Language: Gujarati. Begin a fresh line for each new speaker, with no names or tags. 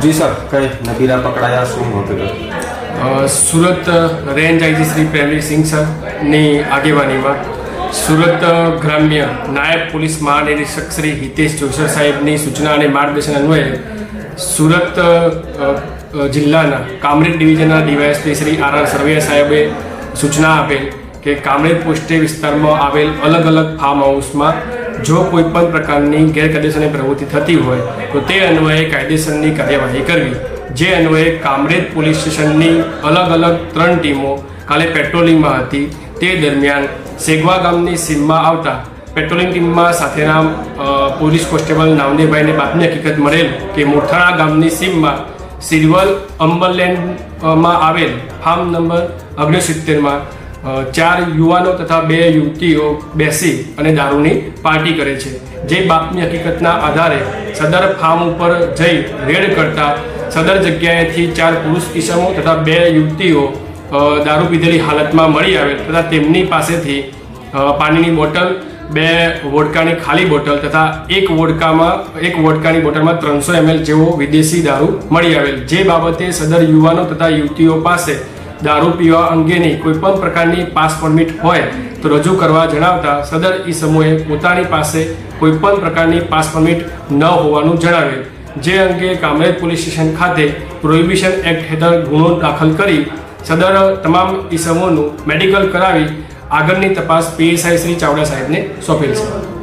જી સર, કઈ નબીરા પકડાયા શું હતું
સુરત રેન્જ આઈજી શ્રી પ્રેમવીરસિંહ સરની આગેવાનીમાં સુરત ગ્રામ્ય નાયબ પોલીસ મહાનિરીક્ષક શ્રી હિતેશ જોશર સાહેબની સૂચના અને માર્ગદર્શન અન્વયે સુરત જિલ્લાના Kamrej ડિવિઝનના DYSP Shri R R Sarvaiya સાહેબે સૂચના આપેલ કે કામરેજ પોસ્ટે વિસ્તારમાં આવેલ અલગ અલગ ફાર્મ હાઉસમાં જો કોઈ પણ પ્રકારની ગેરકાયદેસરની પ્રવૃત્તિ થતી હોય, તો તે અન્વયે કાયદેસરની કાર્યવાહી કરવી. જે અન્વયે કામરેજ પોલીસ સ્ટેશનની અલગ અલગ ત્રણ ટીમો કાલે પેટ્રોલિંગમાં હતી. તે દરમિયાન સેગવા ગામની સીમમાં આવતા પેટ્રોલિંગ ટીમમાં સાથેના પોલીસ કોન્સ્ટેબલ નાવનીભાઈને બાતમી હકીકત મળેલ કે મોઠાણા ગામની સીમમાં સિલ્વર અંબરલેન્ડમાં આવેલ ફાર્મ નંબર ઓગણસિત્તેરમાં ચાર યુવાનો તથા બે યુવતીઓ બેસી અને દારૂની પાર્ટી કરે છે. જે બાતમી હકીકતના આધારે સદર ફાર્મ ઉપર જઈ રેડ કરતા સદર જગ્યાએથી ચાર પુરુષ ઈસમો તથા બે યુવતીઓ દારૂ પીધેલી હાલતમાં મળી આવેલ તથા તેમની પાસેથી પાણીની બોટલ, બે વોડકાની ખાલી બોટલ તથા એક વોડકામાં, એક વોડકાની બોટલમાં ત્રણસો એમએલ જેવો વિદેશી દારૂ મળી આવેલ. જે બાબતે સદર યુવાનો તથા યુવતીઓ પાસે દારૂ પીવા અંગેની કોઈપણ પ્રકારની પાસ પરમિટ હોય તો રજૂ કરવા જણાવતા સદર ઈ સમૂહે પોતાની પાસે કોઈપણ પ્રકારની પાસ પરમિટ ન હોવાનું જણાવેલ જે અંગે કામરેજ પોલીસ સ્ટેશન ખાતે પ્રોહિબિશન એક્ટ હેઠળ ગુનો દાખલ કરી સદર તમામ ઈસમોનું મેડિકલ કરાવી આગળની તપાસ પીએસઆઈ શ્રી ચાવડા સાહેબને સોંપેલ છે.